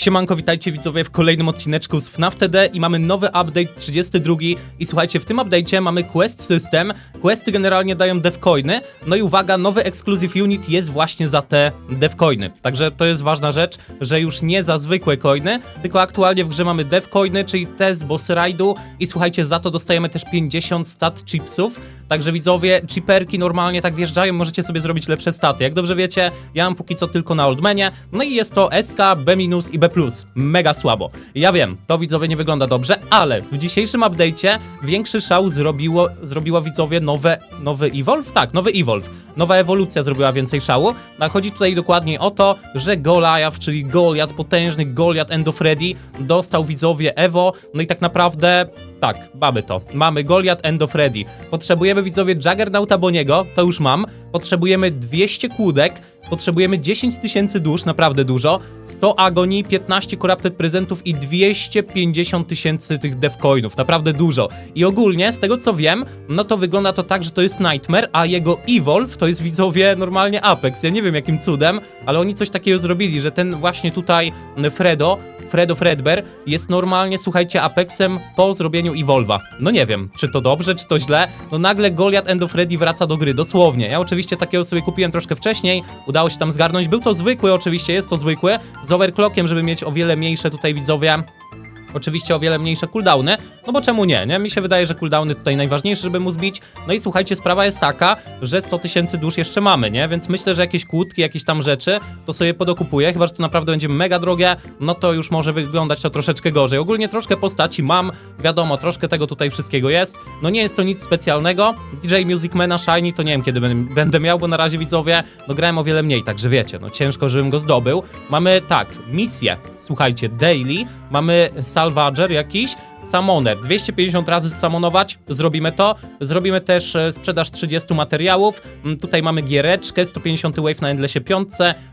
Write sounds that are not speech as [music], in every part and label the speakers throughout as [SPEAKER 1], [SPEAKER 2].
[SPEAKER 1] Siemanko, witajcie widzowie w kolejnym odcineczku z FNAF TD i mamy nowy update 32 i słuchajcie, w tym update'cie mamy quest system, questy generalnie dają devcoiny, no i uwaga, nowy exclusive unit jest właśnie za te devcoiny, także to jest ważna rzecz, że już nie za zwykłe coiny, tylko aktualnie w grze mamy devcoiny, czyli te z boss ride'u. I słuchajcie, za to dostajemy też 50 stat chipsów, także widzowie, chiperki normalnie tak wjeżdżają, możecie sobie zrobić lepsze staty, jak dobrze wiecie, ja mam póki co tylko na oldmanie, no i jest to SK, B- i B+. Mega słabo. Ja wiem, to widzowie nie wygląda dobrze, ale w dzisiejszym update'cie większy szał zrobiło, zrobiło widzowie nowe, nowy Evolve? Tak, nowy Evolve. Nowa ewolucja zrobiła więcej szału. A chodzi tutaj dokładniej o to, że Goliath, czyli Goliath, potężny Goliath Endo Freddy, dostał widzowie Evo, no i tak naprawdę tak, mamy to. Mamy Goliath Endo Freddy. Potrzebujemy widzowie Juggernauta Boniego, to już mam. Potrzebujemy 200 kłódek, potrzebujemy 10 tysięcy dusz, naprawdę dużo, 100 agonii, 15 corrupted prezentów i 250 tysięcy tych devcoinów, naprawdę dużo. I ogólnie, z tego co wiem, no to wygląda to tak, że to jest Nightmare, a jego Evolve to jest widzowie normalnie Apex. Ja nie wiem jakim cudem, ale oni coś takiego zrobili, że ten właśnie tutaj Fredo Fredo Fredbear jest normalnie, słuchajcie, Apexem po zrobieniu Evolva. No nie wiem, czy to dobrze, czy to źle. No nagle Goliath Endo Freddy wraca do gry, dosłownie. Ja oczywiście takiego sobie kupiłem troszkę wcześniej, udało się tam zgarnąć. Był to zwykły, oczywiście, jest to zwykły, z overclockiem, żeby mieć o wiele mniejsze tutaj widzowie Oczywiście o wiele mniejsze cooldowny, no bo czemu nie, nie? Mi się wydaje, że cooldowny tutaj najważniejsze, żeby mu zbić. No i słuchajcie, sprawa jest taka, że 100 tysięcy dusz jeszcze mamy, nie? Więc myślę, że jakieś kłódki, jakieś tam rzeczy, to sobie podokupuję, chyba, że to naprawdę będzie mega drogie, no to już może wyglądać to troszeczkę gorzej. Ogólnie troszkę postaci mam, wiadomo, troszkę tego tutaj wszystkiego jest. No nie jest to nic specjalnego. DJ Music Mana Shiny to nie wiem, kiedy będę- miał, bo na razie widzowie, no grałem o wiele mniej, także wiecie, no ciężko, żebym go zdobył. Mamy, tak, misję, słuchajcie, daily, mamy salvager jakiś, Summoner, 250 razy samonować, zrobimy to. Zrobimy też e, sprzedaż 30 materiałów. Mm, Tutaj mamy giereczkę, 150 wave na Endlessie 5,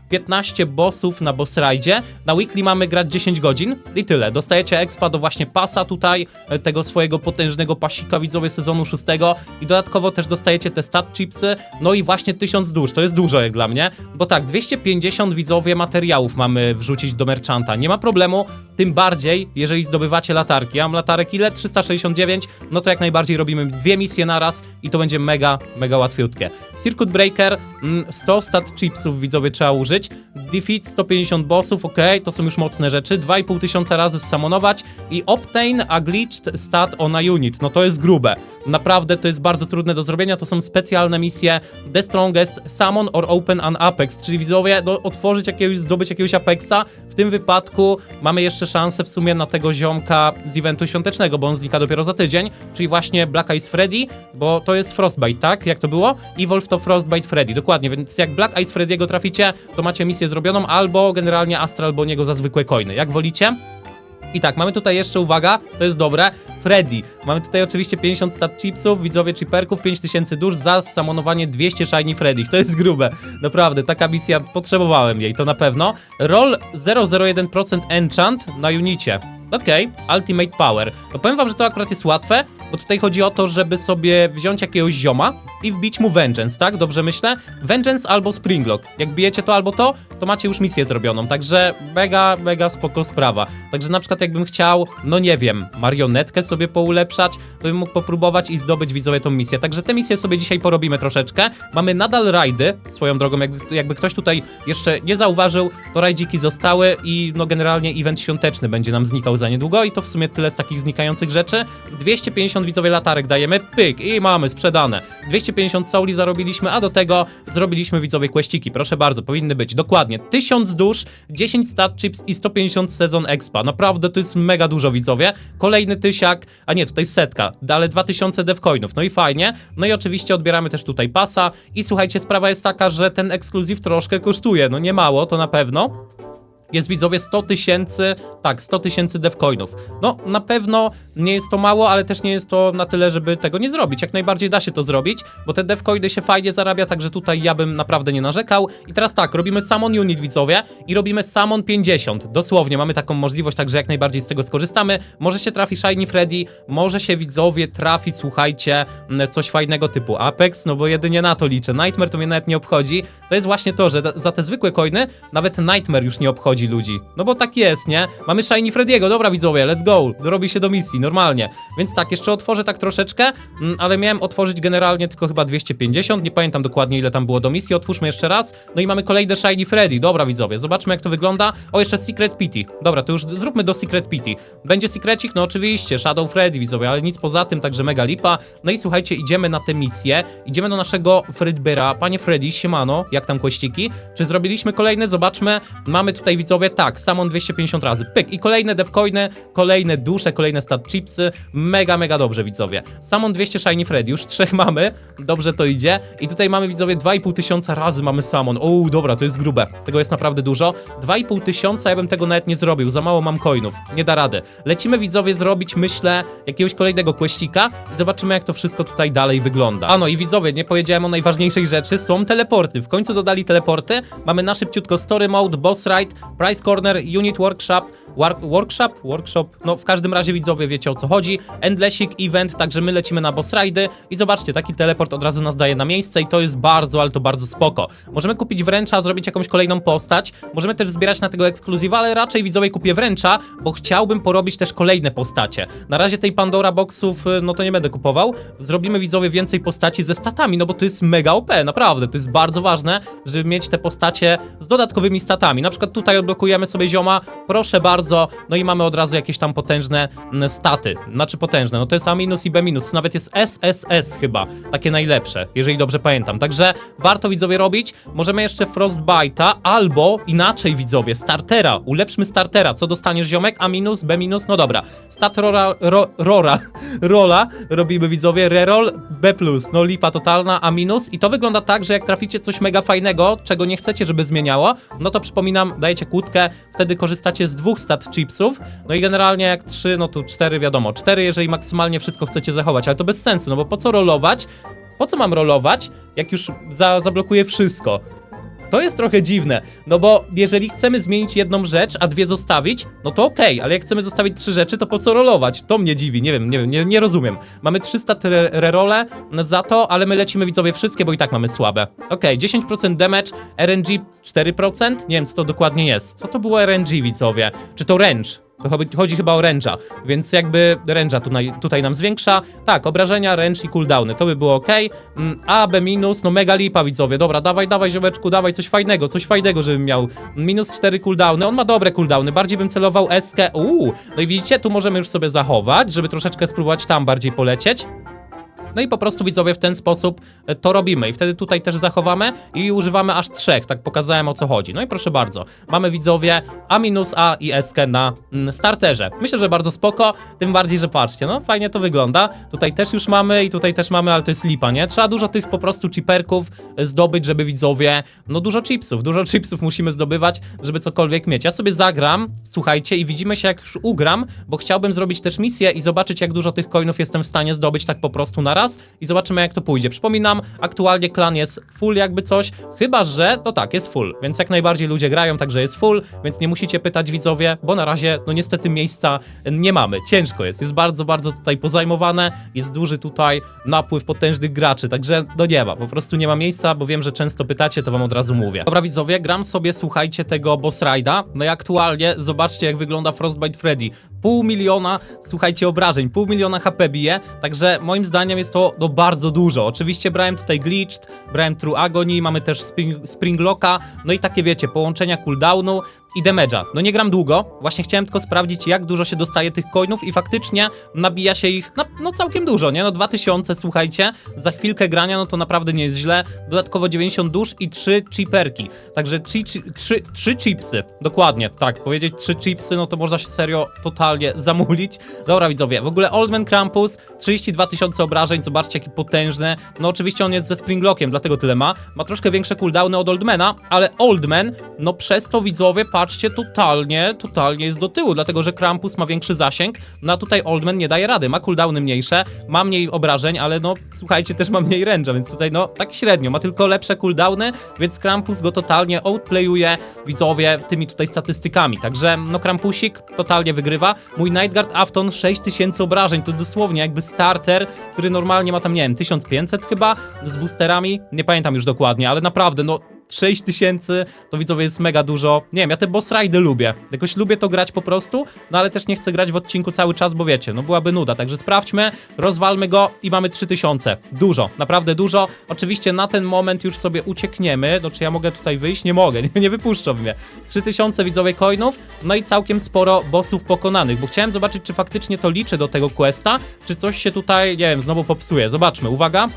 [SPEAKER 1] 15 bossów na boss ride. Na weekly mamy grać 10 godzin i tyle. Dostajecie expa do właśnie pasa tutaj, e, tego swojego potężnego pasika widzowie sezonu 6 i dodatkowo też dostajecie te stat chipsy, no i właśnie 1000 dusz, to jest dużo jak dla mnie, bo tak, 250 widzowie materiałów mamy wrzucić do merchanta, nie ma problemu, tym bardziej, jeżeli zdobywacie latarki, ja mam latarek ile? 369, no to jak najbardziej robimy dwie misje naraz i to będzie mega, mega łatwiutkie. Circuit Breaker, mm, 100 stat chipsów widzowie trzeba użyć, Defeat 150 bossów, ok, to są już mocne rzeczy, 2,5 tysiąca razy samonować i Obtain a Glitched Stat on a Unit, no to jest grube. Naprawdę to jest bardzo trudne do zrobienia, to są specjalne misje The Strongest, Summon or Open an Apex, czyli widzowie, otworzyć jakiegoś, zdobyć jakiegoś Apexa, w tym wypadku mamy jeszcze szansę w sumie na tego ziomka z eventu świątecznego, bo on znika dopiero za tydzień, czyli właśnie Black Eyes Freddy, bo to jest Frostbite, tak? Jak to było? Evolve to Frostbite Freddy, dokładnie, więc jak Black Eyes Freddy'ego traficie, to macie misję zrobioną, albo generalnie Astral Boniego za zwykłe coiny, jak wolicie. I tak, mamy tutaj jeszcze, uwaga, to jest dobre, Freddy. Mamy tutaj oczywiście 50 stat chipsów, widzowie chiperków, 5000 dusz za samonowanie 200 shiny Freddy. To jest grube, naprawdę, taka misja, potrzebowałem jej, to na pewno. Roll 001% enchant na unicie. Okej, Ultimate Power. To powiem wam, że to akurat jest łatwe, bo tutaj chodzi o to, żeby sobie wziąć jakiegoś zioma i wbić mu Vengeance, tak? Dobrze myślę? Vengeance albo Springlock. Jak bijecie to albo to, to macie już misję zrobioną, także mega, mega spoko sprawa. Także na przykład jakbym chciał, no nie wiem, marionetkę sobie poulepszać, to bym mógł popróbować i zdobyć widzowie tą misję. Także te misje sobie dzisiaj porobimy troszeczkę. Mamy nadal rajdy, swoją drogą, jakby, jakby ktoś tutaj jeszcze nie zauważył, to rajdziki zostały i no generalnie event świąteczny będzie nam znikał za niedługo i to w sumie tyle z takich znikających rzeczy. 250 widzowie latarek dajemy, pyk i mamy sprzedane. 250 souli zarobiliśmy, a do tego zrobiliśmy widzowie kłeściki. Proszę bardzo, powinny być dokładnie 1000 dusz, 10 stat chips i 150 sezon expa. Naprawdę to jest mega dużo widzowie. Kolejny tysiak, a nie, tutaj setka, ale 2000 devcoinów. No i fajnie. No i oczywiście odbieramy też tutaj pasa i słuchajcie, sprawa jest taka, że ten ekskluzyw troszkę kosztuje. No nie mało, to na pewno jest widzowie 100 tysięcy, tak, 100 tysięcy devcoinów. No, na pewno nie jest to mało, ale też nie jest to na tyle, żeby tego nie zrobić. Jak najbardziej da się to zrobić, bo te devcoiny się fajnie zarabia, także tutaj ja bym naprawdę nie narzekał. I teraz tak, robimy Summon Unit, widzowie, i robimy Summon 50. Dosłownie, mamy taką możliwość, także jak najbardziej z tego skorzystamy. Może się trafi Shiny Freddy, może się widzowie trafi, słuchajcie, coś fajnego typu Apex, no bo jedynie na to liczę. Nightmare to mnie nawet nie obchodzi. To jest właśnie to, że za te zwykłe coiny nawet Nightmare już nie obchodzi, chodzi ludzi. No bo tak jest, nie? Mamy Shiny Freddy'ego, dobra widzowie, let's go. Robi się do misji, normalnie. Więc tak, jeszcze otworzę tak troszeczkę, mm, ale miałem otworzyć generalnie tylko chyba 250, nie pamiętam dokładnie ile tam było do misji, otwórzmy jeszcze raz. No i mamy kolejne Shiny Freddy, dobra widzowie, zobaczmy jak to wygląda. O, jeszcze Secret Pity. Dobra, to już zróbmy do Secret Pity. Będzie Secrecik? No oczywiście, Shadow Freddy widzowie, ale nic poza tym, także mega lipa. No i słuchajcie, idziemy na tę misję, idziemy do naszego Fredbeara. Panie Freddy, siemano, jak tam kościki? Czy zrobiliśmy kolejne? Zobaczmy. Mamy tutaj widzowie, tak, Samon 250 razy, pyk. I kolejne devcoiny, kolejne dusze, kolejne stat chipsy. Mega, mega dobrze widzowie. Samon 200 Shiny Freddy, już trzech [laughs] mamy, dobrze to idzie. I tutaj mamy widzowie 2,5 tysiąca razy mamy Samon. O, dobra, to jest grube. Tego jest naprawdę dużo. 2,5 tysiąca, ja bym tego nawet nie zrobił, za mało mam coinów, nie da rady. Lecimy widzowie zrobić, myślę, jakiegoś kolejnego questika i zobaczymy jak to wszystko tutaj dalej wygląda. Ano i widzowie, nie powiedziałem o najważniejszej rzeczy, są teleporty. W końcu dodali teleporty. Mamy na szybciutko Story Mode, Boss Ride, Price Corner, Unit Workshop, Workshop, Workshop, no w każdym razie widzowie wiecie o co chodzi. Endlessik Event, także my lecimy na Boss Ride'y i zobaczcie, taki teleport od razu nas daje na miejsce i to jest bardzo, ale to bardzo spoko. Możemy kupić wręcza, zrobić jakąś kolejną postać, możemy też zbierać na tego ekskluzywa, ale raczej widzowie kupię wręcza, bo chciałbym porobić też kolejne postacie. Na razie tej Pandora Boxów, y, no to nie będę kupował. Zrobimy widzowie więcej postaci ze statami, no bo to jest mega OP, naprawdę. To jest bardzo ważne, żeby mieć te postacie z dodatkowymi statami. Na przykład tutaj odblokujemy sobie zioma, proszę bardzo, no i mamy od razu jakieś tam potężne mm, staty. Znaczy potężne, no to jest A minus i B minus, nawet jest SSS chyba, takie najlepsze, jeżeli dobrze pamiętam. Także warto widzowie robić. Możemy jeszcze Frostbite'a albo inaczej widzowie, startera. Ulepszmy startera. Co dostaniesz ziomek? A minus, B minus, no dobra. Stat rora, ro, rora, [laughs] rola robimy widzowie, reroll, B plus, no lipa totalna, A minus i to wygląda tak, że jak traficie coś mega fajnego, czego nie chcecie, żeby zmieniało, no to przypominam, dajecie wtedy korzystacie z dwóch stat chipsów, no i generalnie jak trzy, no to cztery wiadomo, cztery jeżeli maksymalnie wszystko chcecie zachować, ale to bez sensu, no bo po co rolować? Po co mam rolować, jak już za, zablokuję wszystko? To jest trochę dziwne, no bo jeżeli chcemy zmienić jedną rzecz, a dwie zostawić, no to okej, ale jak chcemy zostawić trzy rzeczy, to po co rolować? To mnie dziwi, nie wiem, nie wiem, nie, nie rozumiem. Mamy 300 re rerole za to, ale my lecimy widzowie wszystkie, bo i tak mamy słabe. Okej, 10% damage, RNG 4%? Nie wiem, co to dokładnie jest. Co to było RNG, widzowie? Czy to range? Chodzi- chyba o range'a, więc jakby range'a tutaj, tutaj nam zwiększa. Tak, obrażenia, range i cooldowny, to by było ok. Mm, A, B minus, no mega lipa widzowie, dobra, dawaj, dawaj ziomeczku, dawaj coś fajnego, coś fajnego, żebym miał. Minus 4 cooldowny, on ma dobre cooldowny, bardziej bym celował SK, uuu, no i widzicie, tu możemy już sobie zachować, żeby troszeczkę spróbować tam bardziej polecieć. No i po prostu widzowie w ten sposób e, to robimy i wtedy tutaj też zachowamy i używamy aż trzech, tak pokazałem o co chodzi. No i proszę bardzo, mamy widzowie A minus A i SK na mm, starterze. Myślę, że bardzo spoko, tym bardziej, że patrzcie, no fajnie to wygląda. Tutaj też już mamy i tutaj też mamy, ale to jest lipa, nie? Trzeba dużo tych po prostu chiperków e, zdobyć, żeby widzowie, no dużo chipsów, dużo chipsów musimy zdobywać, żeby cokolwiek mieć. Ja sobie zagram, słuchajcie, i widzimy się jak już ugram, bo chciałbym zrobić też misję i zobaczyć jak dużo tych coinów jestem w stanie zdobyć tak po prostu na raz i zobaczymy jak to pójdzie. Przypominam, aktualnie klan jest full jakby coś, chyba że, no tak, jest full, więc jak najbardziej ludzie grają, także jest full, więc nie musicie pytać widzowie, bo na razie, no niestety miejsca nie mamy, ciężko jest, jest bardzo, bardzo tutaj pozajmowane, jest duży tutaj napływ potężnych graczy, także no nie ma, po prostu nie ma miejsca, bo wiem, że często pytacie, to wam od razu mówię. Dobra widzowie, gram sobie, słuchajcie tego boss ride'a, no i aktualnie zobaczcie jak wygląda Frostbite Freddy, pół miliona, słuchajcie, obrażeń, pół miliona HP bije, także moim zdaniem jest to no, bardzo dużo. Oczywiście brałem tutaj Glitched, brałem True Agony, mamy też Spring, Springlocka, no i takie wiecie, połączenia cooldownu i damage'a. No nie gram długo, właśnie chciałem tylko sprawdzić jak dużo się dostaje tych coinów i faktycznie nabija się ich, no, no całkiem dużo, nie? No 2000, słuchajcie, za chwilkę grania, no to naprawdę nie jest źle. Dodatkowo 90 dusz i 3 chiperki, także 3, 3, 3 chipsy, dokładnie, tak, powiedzieć 3 chipsy, no to można się serio totalnie [laughs] zamulić. Dobra widzowie, w ogóle Oldman Krampus, 32 tysiące obrażeń, zobaczcie jaki potężny. No oczywiście on jest ze Springlockiem, dlatego tyle ma. Ma troszkę większe cooldowny od Oldmana, ale Oldman, no przez to widzowie, patrzcie, totalnie, totalnie jest do tyłu, dlatego że Krampus ma większy zasięg, no a tutaj Oldman nie daje rady. Ma cooldowny mniejsze, ma mniej obrażeń, ale no słuchajcie, też ma mniej range'a, więc tutaj no tak średnio, ma tylko lepsze cooldowny, więc Krampus go totalnie outplayuje, widzowie, tymi tutaj statystykami. Także no Krampusik totalnie wygrywa. Mój Nightguard Afton 6000 obrażeń, to dosłownie jakby starter, który normalnie ma tam, nie wiem, 1500 chyba z boosterami, nie pamiętam już dokładnie, ale naprawdę, no 6 tysięcy, to widzowie jest mega dużo. Nie wiem, ja te boss ridy lubię. Jakoś lubię to grać po prostu, no ale też nie chcę grać w odcinku cały czas, bo wiecie, no byłaby nuda. Także sprawdźmy, rozwalmy go i mamy 3000. Dużo, naprawdę dużo. Oczywiście na ten moment już sobie uciekniemy. No czy ja mogę tutaj wyjść? Nie mogę, [laughs] nie, nie wypuszczą mnie. 3000 widzowie coinów, no i całkiem sporo bossów pokonanych, bo chciałem zobaczyć, czy faktycznie to liczy do tego questa, czy coś się tutaj, nie wiem, znowu popsuje. Zobaczmy, uwaga.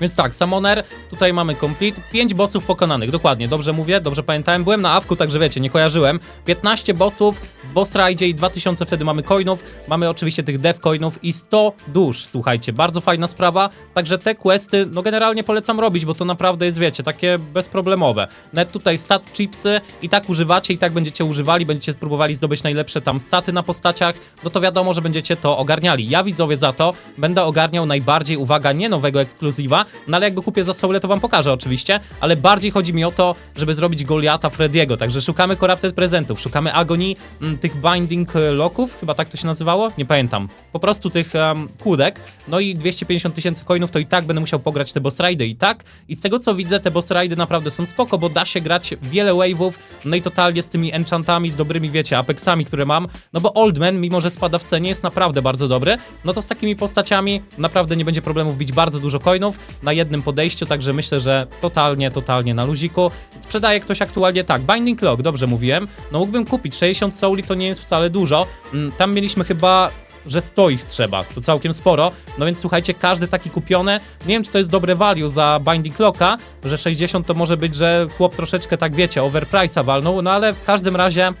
[SPEAKER 1] Więc tak, Summoner, tutaj mamy complete, 5 bossów pokonanych, dokładnie, dobrze mówię, dobrze pamiętałem, byłem na awku, także wiecie, nie kojarzyłem, 15 bossów boss ride i 2000 wtedy mamy coinów, mamy oczywiście tych dev coinów i 100 dusz, słuchajcie, bardzo fajna sprawa, także te questy, no generalnie polecam robić, bo to naprawdę jest, wiecie, takie bezproblemowe, nawet tutaj stat chipsy i tak używacie, i tak będziecie używali, będziecie próbowali zdobyć najlepsze tam staty na postaciach, no to wiadomo, że będziecie to ogarniali, ja widzowie za to będę ogarniał najbardziej, uwaga, nie nowego ekskluzywa, no ale jak go kupię za Soule, to wam pokażę oczywiście, ale bardziej chodzi mi o to, żeby zrobić Goliata Frediego, także szukamy Corrupted Prezentów, szukamy Agonii, m, tych Binding e, Locków, chyba tak to się nazywało? Nie pamiętam. Po prostu tych um, kłódek, no i 250 tysięcy coinów, to i tak będę musiał pograć te boss ridy i tak, i z tego co widzę, te boss ridy naprawdę są spoko, bo da się grać wiele wave'ów, no i totalnie z tymi enchantami, z dobrymi, wiecie, apexami, które mam, no bo Oldman, mimo że spada w cenie, jest naprawdę bardzo dobry, no to z takimi postaciami naprawdę nie będzie problemu wbić bardzo dużo coinów na jednym podejściu, także myślę, że totalnie, totalnie na luziku. Sprzedaje ktoś aktualnie tak, Binding Lock, dobrze mówiłem, no mógłbym kupić, 60 souli to nie jest wcale dużo, Mm, tam mieliśmy chyba że 100 ich trzeba, to całkiem sporo, no więc słuchajcie, każdy taki kupiony, nie wiem czy to jest dobre value za Binding Locka, że 60 to może być, że chłop troszeczkę tak wiecie, overprice'a walnął, no ale w każdym razie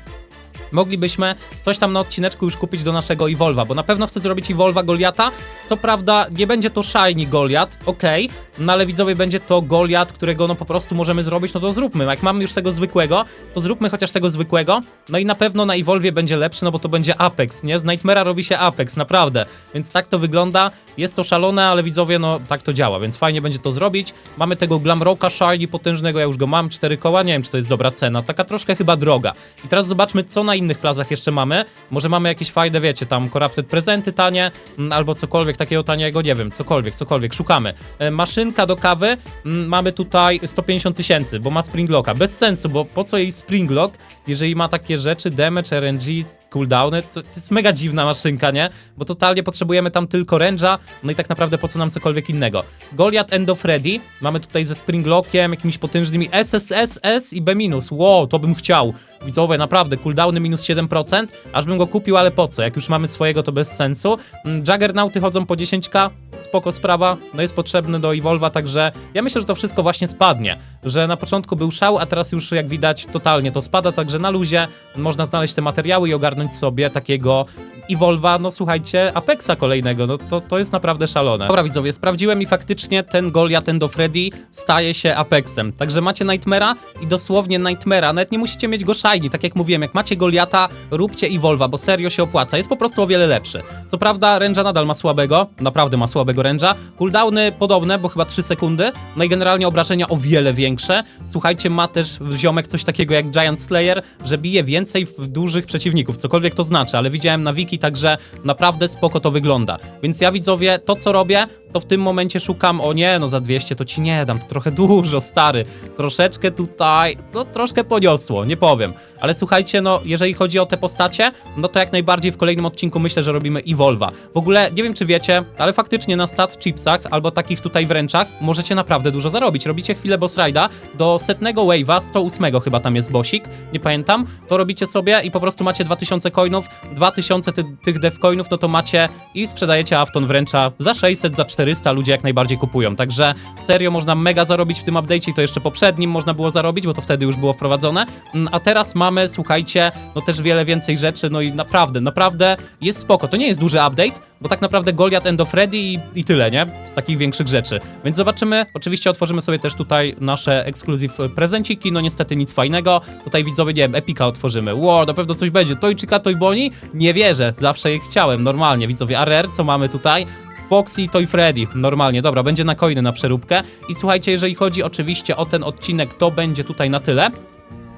[SPEAKER 1] moglibyśmy coś tam na odcineczku już kupić do naszego Evolva, bo na pewno chcę zrobić Evolva Goliata. Co prawda nie będzie to Shiny Goliat, okej, no ale widzowie będzie to Goliat, którego no po prostu możemy zrobić, no to zróbmy. Jak mamy już tego zwykłego, to zróbmy chociaż tego zwykłego. No i na pewno na Evolvie będzie lepszy, no bo to będzie Apex, nie? Z Nightmare'a robi się Apex, naprawdę. Więc tak to wygląda. Jest to szalone, ale widzowie, no tak to działa, więc fajnie będzie to zrobić. Mamy tego Glamrocka Shiny potężnego, ja już go mam, cztery koła, nie wiem czy to jest dobra cena, taka troszkę chyba droga. I teraz zobaczmy, co na innych plazach jeszcze mamy. Może mamy jakieś fajne, wiecie, tam Corrupted prezenty tanie, mm, albo cokolwiek takiego taniego, nie wiem, cokolwiek, cokolwiek, szukamy. E, maszynka do kawy, mm, mamy tutaj 150 tysięcy, bo ma Springlocka. Bez sensu, bo po co jej Springlock, jeżeli ma takie rzeczy, damage, RNG, cooldowny, to, to jest mega dziwna maszynka, nie? Bo totalnie potrzebujemy tam tylko ręża, no i tak naprawdę po co nam cokolwiek innego. Goliath End of Freddy, mamy tutaj ze Springlockiem, jakimiś potężnymi SSSS i B-, wow, to bym chciał. Widzowie, naprawdę, cooldowny minus 7%, aż bym go kupił, ale po co? Jak już mamy swojego, to bez sensu. Mm, Juggernauty chodzą po 10k, spoko sprawa, no jest potrzebny do Evolva, także ja myślę, że to wszystko właśnie spadnie, że na początku był szał, a teraz już jak widać totalnie to spada, także na luzie można znaleźć te materiały i ogarnąć sobie takiego Evolva, no słuchajcie, Apexa kolejnego, no to, to jest naprawdę szalone. Dobra widzowie, sprawdziłem i faktycznie ten Goliath End of Freddy staje się Apexem, także macie Nightmare'a i dosłownie Nightmare'a, nawet nie musicie mieć go shiny, tak jak mówiłem, jak macie Goliata, róbcie Evolva, bo serio się opłaca, jest po prostu o wiele lepszy. Co prawda Ręża nadal ma słabego, naprawdę ma słabego Ręża, cooldowny podobne, bo chyba 3 sekundy, no i generalnie obrażenia o wiele większe. Słuchajcie, ma też w ziomek coś takiego jak Giant Slayer, że bije więcej w dużych przeciwników, cokolwiek to znaczy, ale widziałem na wiki, także naprawdę spoko to wygląda. Więc ja widzowie, to co robię, to w tym momencie szukam, o nie, no za 200 to ci nie dam, to trochę dużo, stary. Troszeczkę tutaj, no troszkę poniosło, nie powiem. Ale słuchajcie, no jeżeli chodzi o te postacie, no to jak najbardziej w kolejnym odcinku myślę, że robimy Evolva. W ogóle, nie wiem czy wiecie, ale faktycznie na stat chipsach, albo takich tutaj wręczach, możecie naprawdę dużo zarobić. Robicie chwilę boss ride'a, do setnego wave'a, 108 chyba tam jest bossik, nie pamiętam, to robicie sobie i po prostu macie 2000 coinów, 2000 ty, tych dev coinów, no to macie i sprzedajecie Afton wręcza za 600, za 400, ludzie jak najbardziej kupują. Także serio można mega zarobić w tym update'cie i to jeszcze poprzednim można było zarobić, bo to wtedy już było wprowadzone. Mm, A teraz mamy, słuchajcie, no też wiele więcej rzeczy, no i naprawdę, naprawdę jest spoko. To nie jest duży update, bo tak naprawdę Goliath End of Freddy i, i tyle, nie? Z takich większych rzeczy. Więc zobaczymy, oczywiście otworzymy sobie też tutaj nasze ekskluzyw prezenciki, no niestety nic fajnego. Tutaj widzowie, nie wiem, Epika otworzymy. Wow, na pewno coś będzie. Toychika, Toy Boni? Nie wierzę, zawsze je chciałem, normalnie, widzowie. Rare, co mamy tutaj? Foxy, Toy Freddy. Normalnie, dobra, będzie na coiny na przeróbkę. I słuchajcie, jeżeli chodzi oczywiście o ten odcinek, to będzie tutaj na tyle.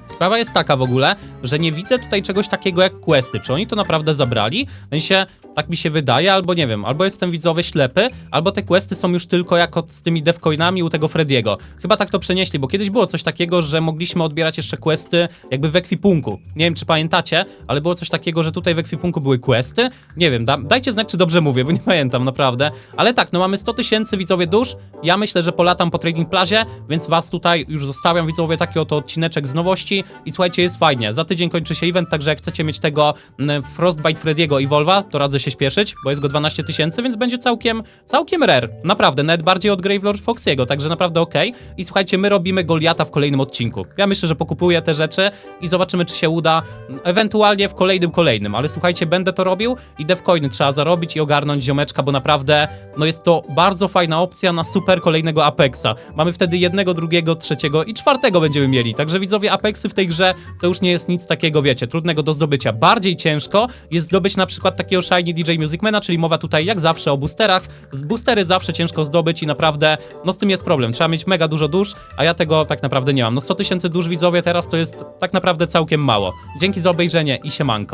[SPEAKER 1] Sprawa jest taka w ogóle, że nie widzę tutaj czegoś takiego jak questy. Czy oni to naprawdę zabrali? W sensie, tak mi się wydaje, albo nie wiem, albo jestem widzowy ślepy, albo te questy są już tylko jako z tymi devcoinami u tego Frediego. Chyba tak to przenieśli, bo kiedyś było coś takiego, że mogliśmy odbierać jeszcze questy jakby w ekwipunku. Nie wiem, czy pamiętacie, ale było coś takiego, że tutaj w ekwipunku były questy. Nie wiem, da, dajcie znać, czy dobrze mówię, bo nie [laughs] pamiętam naprawdę. Ale tak, no mamy 100 tysięcy widzowie dusz. Ja myślę, że polatam po Trading Plazie, więc was tutaj już zostawiam widzowie taki oto odcineczek z nowości i słuchajcie, jest fajnie. Za tydzień kończy się event, także jak chcecie mieć tego mm, Frostbite Frediego i Volva, to radzę się śpieszyć, bo jest go 12 tysięcy, więc będzie całkiem, całkiem rare. Naprawdę, nawet bardziej od Gravelord Foxiego, także naprawdę okej. I słuchajcie, my robimy Goliata w kolejnym odcinku. Ja myślę, że pokupuję te rzeczy i zobaczymy, czy się uda. Ewentualnie w kolejnym, kolejnym, ale słuchajcie, będę to robił i devcoiny trzeba zarobić i ogarnąć ziomeczka, bo naprawdę, no jest to bardzo fajna opcja na super kolejnego Apexa. Mamy wtedy jednego, drugiego, trzeciego i czwartego będziemy mieli. Także widzowie, W tej grze to już nie jest nic takiego, wiecie, trudnego do zdobycia. Bardziej ciężko jest zdobyć na przykład takiego Shiny DJ Musicmana, czyli mowa tutaj jak zawsze o boosterach. Z boostery zawsze ciężko zdobyć i naprawdę, no z tym jest problem. Trzeba mieć mega dużo dusz, a ja tego tak naprawdę nie mam. No 100 tysięcy dusz widzowie teraz to jest tak naprawdę całkiem mało. Dzięki za obejrzenie i siemanko.